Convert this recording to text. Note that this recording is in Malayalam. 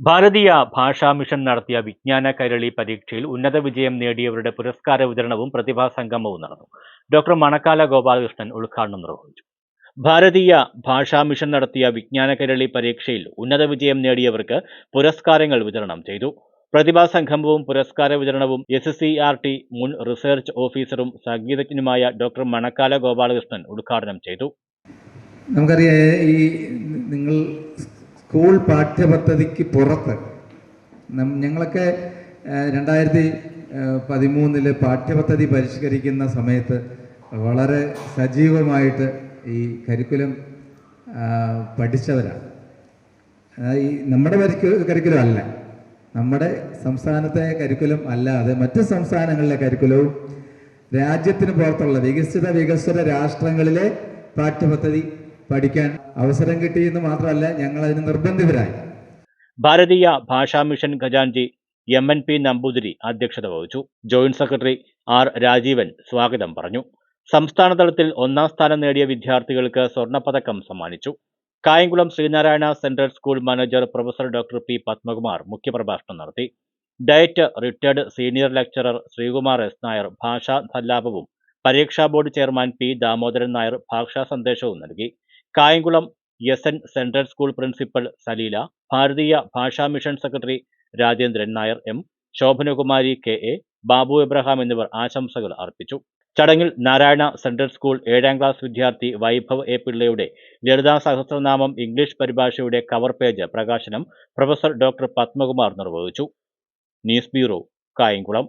ഭാരതീയ ഭാഷാ മിഷൻ നടത്തിയ വിജ്ഞാന കൈരളി പരീക്ഷയിൽ ഉന്നത വിജയം നേടിയവരുടെ പുരസ്കാര വിതരണവും പ്രതിഭാ സംഗമവും നടന്നു. ഡോക്ടർ മണക്കാല ഗോപാലകൃഷ്ണൻ ഉദ്ഘാടനം നിർവഹിച്ചു. ഭാരതീയ ഭാഷാ മിഷൻ നടത്തിയ വിജ്ഞാന കൈരളി പരീക്ഷയിൽ ഉന്നത വിജയം നേടിയവർക്ക് പുരസ്കാരങ്ങൾ വിതരണം ചെയ്തു. പ്രതിഭാ സംഗമവും പുരസ്കാര വിതരണവും എസ് സി ആർ ടി മുൻ റിസർച്ച് ഓഫീസറും സംഗീതജ്ഞനുമായ ഡോക്ടർ മണക്കാല ഗോപാലകൃഷ്ണൻ ഉദ്ഘാടനം ചെയ്തു. നമുക്കറിയാം ഈ സ്കൂൾ പാഠ്യപദ്ധതിക്ക് പുറത്ത് ഞങ്ങളൊക്കെ രണ്ടായിരത്തി പതിമൂന്നിൽ പാഠ്യപദ്ധതി പരിഷ്കരിക്കുന്ന സമയത്ത് വളരെ സജീവമായിട്ട് ഈ കരിക്കുലം പഠിച്ചവരാണ്. ഈ നമ്മുടെ കരിക്കുലം അല്ല. നമ്മുടെ സംസ്ഥാനത്തെ കരിക്കുലം അല്ലാതെ മറ്റ് സംസ്ഥാനങ്ങളിലെ കരിക്കുലവും രാജ്യത്തിന് പുറത്തുള്ള വികസിത വികസ്വര രാഷ്ട്രങ്ങളിലെ പാഠ്യപദ്ധതി പഠിക്കാൻ അവസരം കിട്ടിയെന്ന് മാത്രമല്ല ഞങ്ങൾ അതിന് നിർബന്ധിതരായി. ഭാരതീയ ഭാഷാ മിഷൻ ഖജാൻജി എം എൻ പി നമ്പൂതിരി അധ്യക്ഷത വഹിച്ചു. ജോയിന്റ് സെക്രട്ടറി ആർ രാജീവൻ സ്വാഗതം പറഞ്ഞു. സംസ്ഥാന തലത്തിൽ ഒന്നാം സ്ഥാനം നേടിയ വിദ്യാർത്ഥികൾക്ക് സ്വർണപ്പതക്കം സമ്മാനിച്ചു. Kayamkulam Sreenarayana central school manager professor doctor P Padmakumar മുഖ്യപ്രഭാഷണം നടത്തി. DIET retired senior lecturer Sreekumar S Nair ഭാഷാ സല്ലാപവും പരീക്ഷാ board chairman P Damodaran Nair ഭാഷാ സന്ദേശവും നൽകി. Kayamkulam S N central school principal Saleela Bharatiya Bhasha mission secretary Rajendran Nair M Shobhanakumari K A Babu Abraham എന്നിവർ ആശംസകൾ അർപ്പിച്ചു. ചടങ്ങിൽ നാരായണ സെൻട്രൽ സ്കൂൾ ഏഴാം ക്ലാസ് വിദ്യാർത്ഥി വൈഭവ് എ പിള്ളയുടെ ലളിതാ സഹസ്രനാമം ഇംഗ്ലീഷ് പരിഭാഷയുടെ കവർ പേജ് പ്രകാശനം പ്രൊഫസർ ഡോക്ടർ പത്മകുമാർ നിർവഹിച്ചു. News bureau Kayamkulam.